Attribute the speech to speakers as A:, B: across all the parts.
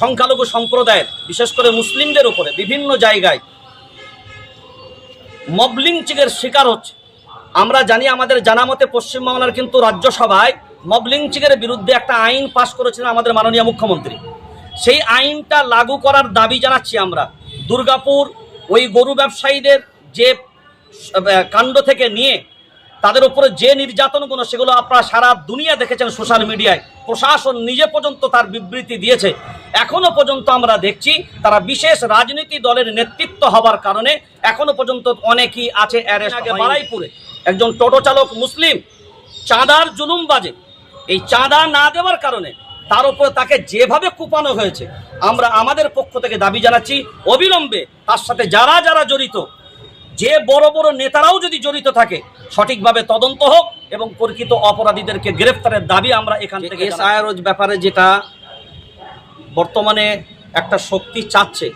A: সংখ্যালঘু সম্প্রদায়ের, বিশেষ করে মুসলিমদের উপরে বিভিন্ন জায়গায় মবলিংচিংয়ের শিকার হচ্ছে। আমরা জানি আমাদের জানা মতে পশ্চিমবাংলার কিন্তু রাজ্যসভায় মবলিংচিংয়ের বিরুদ্ধে একটা আইন পাশ করেছিলেন আমাদের মাননীয় মুখ্যমন্ত্রী। সেই আইনটা লাগু করার দাবি জানাচ্ছি আমরা। দুর্গাপুর ওই গরু ব্যবসায়ীদের যে কাণ্ড থেকে নিয়ে তাদের উপরে যে নির্যাতনগুলো, সেগুলো আপনারা সারা দুনিয়া দেখেছেন সোশ্যাল মিডিয়ায়। প্রশাসন নিজে পর্যন্ত তার বিবৃতি দিয়েছে। এখনও পর্যন্ত আমরা দেখছি তারা বিশেষ রাজনীতি দলের নেতৃত্ব হবার কারণে এখনও পর্যন্ত অনেকেই আছে আগে বারাইপুরে। একজন টোটো চালক মুসলিম চাঁদার জুলুম বাজে। এই চাঁদা না দেওয়ার কারণে তার উপরে তাকে যেভাবে কুপানো হয়েছে আমরা আমাদের পক্ষ থেকে দাবি জানাচ্ছি অবিলম্বে তার সাথে যারা যারা জড়িত যে বড় বড় নেতারাও যদি জড়িত থাকে সঠিকভাবে তদন্ত হোক এবং প্রকৃত অপরাধীদেরকে গ্রেফতারের দাবি আমরা এখান থেকে ব্যাপারে যেটা বর্তমানে একটা শক্তি চাচ্ছে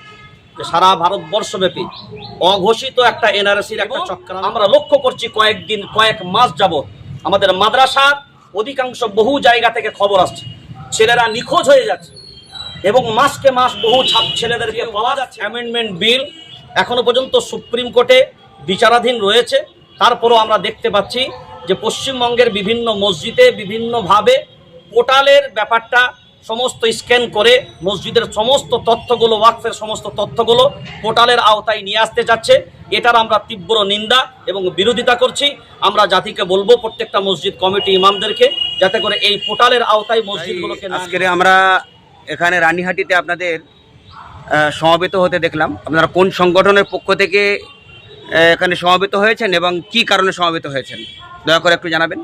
A: যে সারা ভারতবর্ষব্যাপী অঘোষিত একটা এনআরসির একটা চক্র আমরা লক্ষ্য করছি কয়েকদিন কয়েক মাস যাবত আমাদের মাদ্রাসার অধিকাংশ বহু জায়গা থেকে খবর আসছে। ছেলেরা নিখোঁজ হয়ে যাচ্ছে এবং মাসকে মাস বহু ছাপ ছেলেদেরকে পাওয়া যাচ্ছে। অ্যামেন্ডমেন্ট বিল এখনও পর্যন্ত সুপ্রিম কোর্টে বিচারাধীন রয়েছে। তারপরও আমরা দেখতে পাচ্ছি যে পশ্চিমবঙ্গের বিভিন্ন মসজিদে বিভিন্নভাবে পোর্টালের ব্যাপারটা সমস্ত স্ক্যান করে মসজিদের সমস্ত তথ্যগুলো ওয়াকফের সমস্ত তথ্যগুলো পোর্টালের আওতায় নিয়ে আসতে যাচ্ছে। এটার আমরা তীব্র নিন্দা এবং বিরোধিতা করছি। আমরা জাতিকে বলব প্রত্যেকটা মসজিদ কমিটি ইমামদেরকে যাতে করে এই পোর্টালের আওতায় মসজিদগুলোকে না
B: আজকের আমরা এখানে রানীহাটিতে আপনাদের সমাবেত হতে দেখলাম। আপনারা কোন সংগঠনের পক্ষ থেকে এখানে সমাবেত হয়েছেন এবং কি কারণে সমাবেত হয়েছেন? দয়া করে একটু জানাবেন।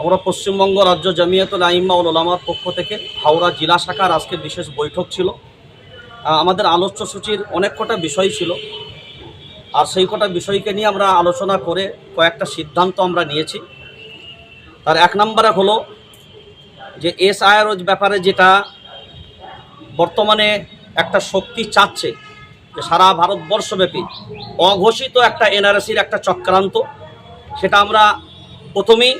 A: আমরা পশ্চিমবঙ্গ রাজ্য জামিয়াতুল আইম্মা উল ওলামার পক্ষ থেকে হাওড়া জেলা শাখার আজকে বিশেষ বৈঠক ছিল। আমাদের আলোচ্য সূচির অনেক কটা বিষয় ছিল। আর সেই কটা বিষয়কে নিয়ে আমরা আলোচনা করে কয়েকটা সিদ্ধান্ত আমরা নিয়েছি। তার এক নম্বরে হলো যে এসআইআরওজ ব্যাপারে যেটা বর্তমানে একটা শক্তি চাচ্ছে যে সারা ভারতবর্ষব্যাপী অঘোষিত একটা এনআরসির একটা চক্রান্ত, সেটা আমরা প্রথমেই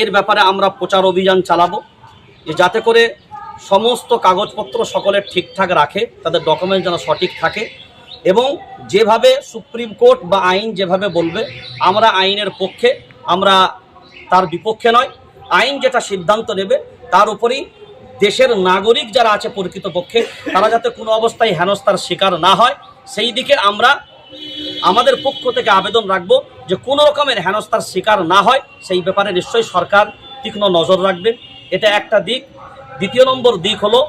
A: এর ব্যাপারে আমরা প্রচার অভিযান চালাবো যে যাতে করে সমস্ত কাগজপত্র সকলের ঠিকঠাক রাখে, তাদের ডকুমেন্ট যেন সঠিক থাকে এবং যেভাবে সুপ্রিম কোর্ট বা আইন যেভাবে বলবে, আমরা আইনের পক্ষে, আমরা তার বিপক্ষে নয়, আইন যেটা সিদ্ধান্ত নেবে তার উপরেই দেশের নাগরিক যারা আছে প্রকৃতপক্ষে, তারা যাতে কোনো অবস্থায় হেনস্থার শিকার না হয়, সেই দিকে আমরা আমাদের পক্ষ থেকে আবেদন রাখব যে কোনো রকমের হেনস্থার শিকার না হয়। সেই ব্যাপারে নিশ্চয়ই সরকার তীক্ষ্ণ নজর রাখবেন। এটা একটা দিক। দ্বিতীয় নম্বর দিক হলো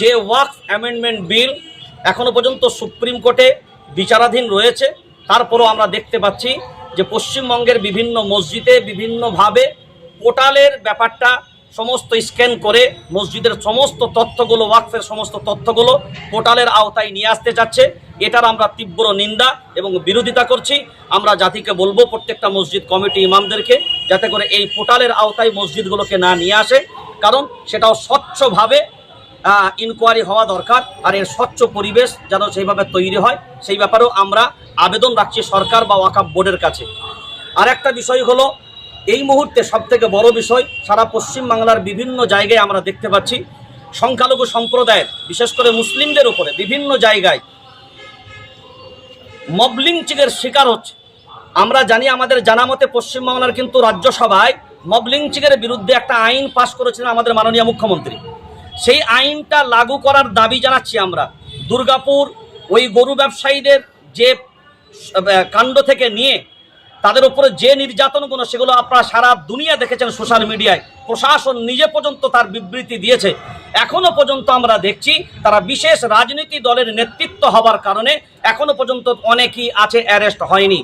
A: যে ওয়াকফ অ্যামেন্ডমেন্ট বিল এখনও পর্যন্ত সুপ্রিম কোর্টে বিচারাধীন রয়েছে। তারপরও আমরা দেখতে পাচ্ছি যে পশ্চিমবঙ্গের বিভিন্ন মসজিদে বিভিন্নভাবে পোর্টালের ব্যাপারটা সমস্ত স্ক্যান করে মসজিদের সমস্ত তথ্যগুলো, ওয়াকফের সমস্ত তথ্যগুলো পোর্টালের আওতায় নিয়ে আসতে যাচ্ছে। এটার আমরা তীব্র নিন্দা এবং বিরোধিতা করছি। আমরা জাতিকে বলব প্রত্যেকটা মসজিদ কমিটি ইমামদেরকে যাতে করে এই পোর্টালের আওতায় মসজিদগুলোকে না নিয়ে আসে। কারণ সেটাও স্বচ্ছভাবে ইনকোয়ারি হওয়া দরকার আর এর স্বচ্ছ পরিবেশ যেন সেইভাবে তৈরি হয়। সেই ব্যাপারেও আমরা আবেদন রাখছি সরকার বা ওয়াকাপ বোর্ডের কাছে। আর একটা বিষয় হলো, এই মুহূর্তে সবথেকে বড় বিষয়, সারা পশ্চিম বাংলার বিভিন্ন জায়গায় আমরা দেখতে পাচ্ছি, সংখ্যালঘু সম্প্রদায়ের, বিশেষ করে মুসলিমদের উপরে বিভিন্ন জায়গায় মবলিংচিংয়ের শিকার হচ্ছে। আমরা জানি আমাদের জানা মতে পশ্চিমবাংলার কিন্তু রাজ্যসভায় মবলিংচিংয়ের বিরুদ্ধে একটা আইন পাশ করেছিলেন আমাদের মাননীয় মুখ্যমন্ত্রী। সেই আইনটা লাগু করার দাবি জানাচ্ছি আমরা। দুর্গাপুর ওই গরু ব্যবসায়ীদের যে কাণ্ড থেকে নিয়ে তাদের উপরে যে নির্যাতনগুলো সেগুলো আপনারা সারা দুনিয়া দেখেছেন সোশ্যাল মিডিয়ায়। প্রশাসন নিজে পর্যন্ত তার বিবৃতি দিয়েছে। এখনও পর্যন্ত আমরা দেখছি তারা বিশেষ রাজনীতি দলের নেতৃত্ব হবার কারণে এখনও পর্যন্ত অনেকেই আছে অ্যারেস্ট হয়নি।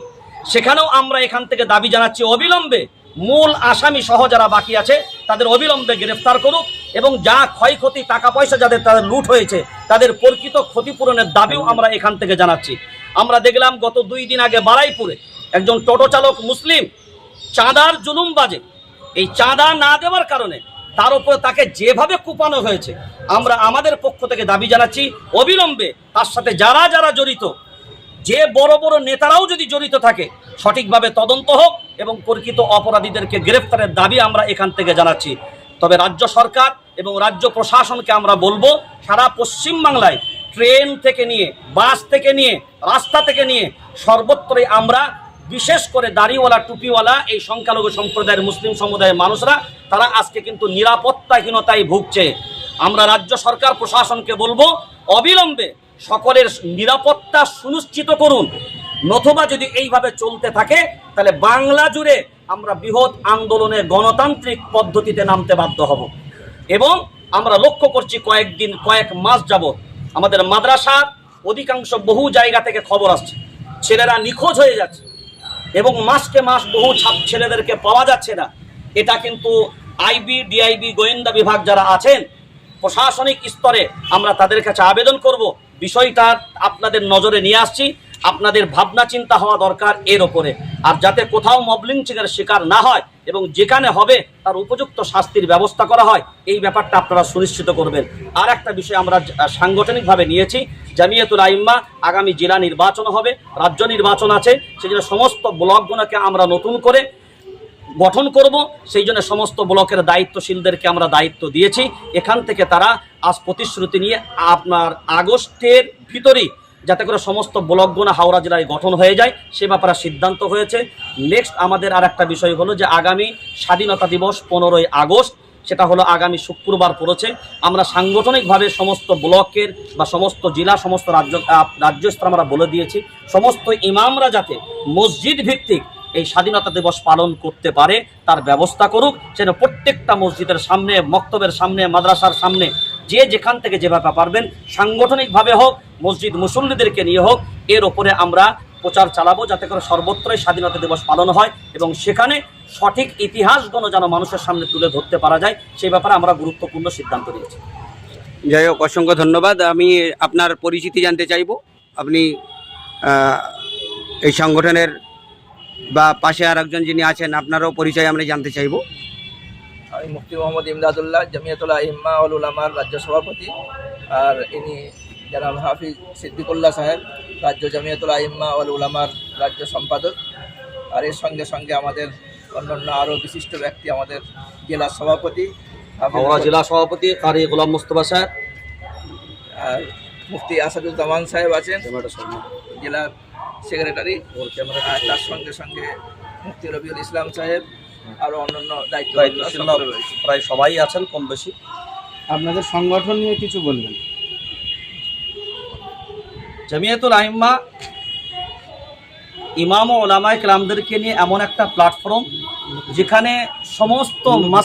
A: সেখানেও আমরা এখান থেকে দাবি জানাচ্ছি, অবিলম্বে মূল আসামি সহ যারা বাকি আছে তাদের অবিলম্বে গ্রেফতার করুক এবং যা ক্ষয়ক্ষতি টাকা পয়সা যাদের তাদের লুট হয়েছে, তাদের প্রকৃত ক্ষতিপূরণের দাবিও আমরা এখান থেকে জানাচ্ছি। আমরা দেখলাম গত দুই দিন আগে বারাইপুরে একজন টোটো চালক মুসলিম চাঁদার জুলুম বাজে। এই চাঁদা না দেওয়ার কারণে তার উপরে তাকে যেভাবে কুপানো হয়েছে, আমরা আমাদের পক্ষ থেকে দাবি জানাচ্ছি, অবিলম্বে তার সাথে যারা যারা জড়িত, যে বড় বড় নেতারাও যদি জড়িত থাকে, সঠিকভাবে তদন্ত হোক এবং প্রকৃত অপরাধীদেরকে গ্রেফতারের দাবি আমরা এখান থেকে জানাচ্ছি। তবে রাজ্য সরকার এবং রাজ্য প্রশাসনকে আমরা বলব, সারা পশ্চিম বাংলায় ট্রেন থেকে নিয়ে, বাস থেকে নিয়ে, রাস্তা থেকে নিয়ে সর্বত্রই আমরা বিশেষ করে দাড়িওয়ালা, টুপিওয়ালা এই সংখ্যালঘু সম্প্রদায়ের মুসলিম সমুদায়ের মানুষরা, তারা আজকে কিন্তু নিরাপত্তাহীনতায় ভুগছে। আমরা রাজ্য সরকার, প্রশাসনকে বলব, অবিলম্বে সকলের নিরাপত্তা সুনিশ্চিত করুন। নথবা যদি এইভাবে চলতে থাকে, তাহলে বাংলা জুড়ে আমরা বৃহৎ আন্দোলনে গণতান্ত্রিক পদ্ধতিতে নামতে বাধ্য হব। এবং আমরা লক্ষ্য করছি কয়েকদিন, কয়েক মাস যাবত আমাদের মাদ্রাসার অধিকাংশ বহু জায়গা থেকে খবর আসছে। ছেলেরা নিখোঁজ হয়ে যাচ্ছে। এবং মাসকে মাস বহু ছাত্র ছেলেদেরকে পাওয়া যাচ্ছে না। এটা কিন্তু আইবি ডিআইবি গোয়েন্দা বিভাগ যারা আছেন, প্রশাসনিক স্তরে আমরা তাদের কাছে আবেদন করব। বিষয়টা আপনাদের নজরে নিয়ে আসছি। আপনাদের ভাবনা চিন্তা হওয়া দরকার এর ওপরে। আর যাতে কোথাও মবলিংচিংয়ের শিকার না হয় এবং যেখানে হবে তার উপযুক্ত শাস্তির ব্যবস্থা করা হয়, এই ব্যাপারটা আপনারা সুনিশ্চিত করবেন। আর একটা বিষয় আমরা সাংগঠনিকভাবে নিয়েছি জামিয়াতুল আইম্মা আগামী জেলা নির্বাচন হবে, রাজ্য নির্বাচন আছে সেই জন্য সমস্ত ব্লকগুলোকে আমরা নতুন করে গঠন করব, সেই জন্য সমস্ত ব্লকের দায়িত্বশীলদেরকে আমরা দায়িত্ব দিয়েছি। এখান থেকে তারা আজ প্রতিশ্রুতি নিয়ে আপনার আগস্টের ভিতরেই যাতে করে সমস্ত ব্লকগুলো হাওড়া জেলায় গঠন হয়ে যায়, সে ব্যাপারে সিদ্ধান্ত হয়েছে। নেক্সট আমাদের আর একটা বিষয় হলো যে আগামী স্বাধীনতা দিবস পনেরোই আগস্ট সেটা হলো আগামী শুক্রবার পড়েছে। আমরা সাংগঠনিকভাবে সমস্ত ব্লকের বা সমস্ত জেলা সমস্ত রাজ্য আহ, রাজ্য স্তর আমরা বলে দিয়েছি সমস্ত ইমামরা যাতে মসজিদ ভিত্তিক এই স্বাধীনতা দিবস পালন করতে পারে তার ব্যবস্থা করুক যেন প্রত্যেকটা মসজিদের সামনে মক্তবের সামনে মাদ্রাসার সামনে যে যেখান থেকে যেভাবে পারবেন সাংগঠনিকভাবে হোক মসজিদ মুসল্লিদেরকে নিয়ে হোক এর ওপরে আমরা প্রচার চালাবো যাতে করে সর্বত্রই স্বাধীনতা দিবস পালন হয় এবং সেখানে সঠিক ইতিহাসগুলো যেন মানুষের সামনে তুলে ধরতে পারা যায় সেই ব্যাপারে আমরা গুরুত্বপূর্ণ সিদ্ধান্ত নিয়েছি।
B: যাই হোক অসংখ্য ধন্যবাদ। আমি আপনার পরিচিতি জানতে চাইব। আপনি এই সংগঠনের বা পাশে আর একজন যিনি আছেন আপনারও পরিচয় আমরা জানতে চাইব।
C: আমি মুফতি মোহাম্মদ ইমদাদুল্লাহ জামিয়াতুল্লাহ ইম্মা আল উলামার রাজ্য সভাপতি। আর ইনি জনাব হাফিজ সিদ্দিকুল্লাহ সাহেব রাজ্য জামিয়াতুল্লাহ ইম্মা আল উলামার রাজ্য সম্পাদক। আর এর সঙ্গে সঙ্গে আমাদের অন্যান্য আরও বিশিষ্ট ব্যক্তি আমাদের জেলা সভাপতি
A: হাওড়া জেলা সভাপতি কারি গোলাম মোস্তফা সাহেব।
C: আর মুফতি আসাদুজ্জামান সাহেব আছেন জেলার সেক্রেটারি। আর তার সঙ্গে সঙ্গে মুফতি রবিউল ইসলাম সাহেব আরও অন্যান্য দায়িত্ব
A: দায়িত্বশীলরা প্রায় সবাই আছেন কম বেশি।
D: আপনাদের সংগঠন নিয়ে কিছু বলবেন?
A: জামিয়াতুল আহিম্মা ইমাম ও ওলামায় ক্রামদেরকে নিয়ে এমন একটা প্ল্যাটফর্ম যেখানে সমস্ত মাস